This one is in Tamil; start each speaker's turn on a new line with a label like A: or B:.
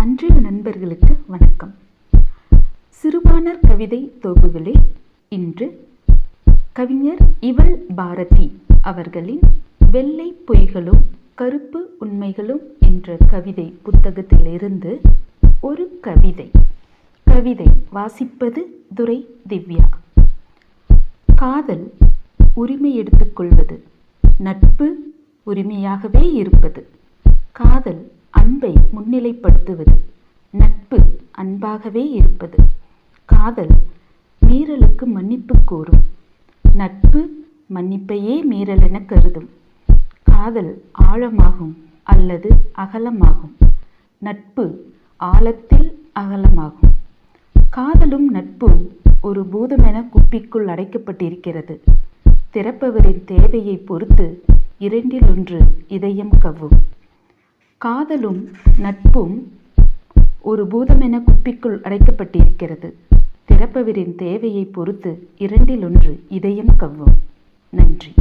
A: அன்றைய நண்பர்களுக்கு வணக்கம். சிறுபாணர் கவிதை தொகுகளில் இன்று கவிஞர் இவள் பாரதி அவர்களின் வெள்ளை பொய்களும் கருப்பு உண்மைகளும் என்ற கவிதை புத்தகத்திலிருந்து ஒரு கவிதை. கவிதை வாசிப்பது துரை திவ்யா. காதல் உரிமை எடுத்துக்கொள்வது நட்பு உரிமையாகவே இருப்பது. காதல் அன்பை முன்னிலைப்படுத்துவது நட்பு அன்பாகவே இருப்பது. காதல் மீறலுக்கு மன்னிப்பு கூறும். நட்பு மன்னிப்பையே மீறலென கருதும். காதல் ஆழமாகும் அல்லது அகலமாகும். நட்பு ஆழத்தில் அகலமாகும். காதலும் நட்பும் ஒரு பூதமென குப்பிக்குள் அடைக்கப்பட்டிருக்கிறது. திறப்பவரின் தேவையை பொறுத்து இரண்டில் ஒன்று இதயம் கவ்வும். காதலும் நட்பும் ஒரு பூதமென குப்பிக்குள் அடைக்கப்பட்டிருக்கிறது. திறப்பவரின் தேவையை பொறுத்து இரண்டில் ஒன்று இதயம் கவ்வும். நன்றி.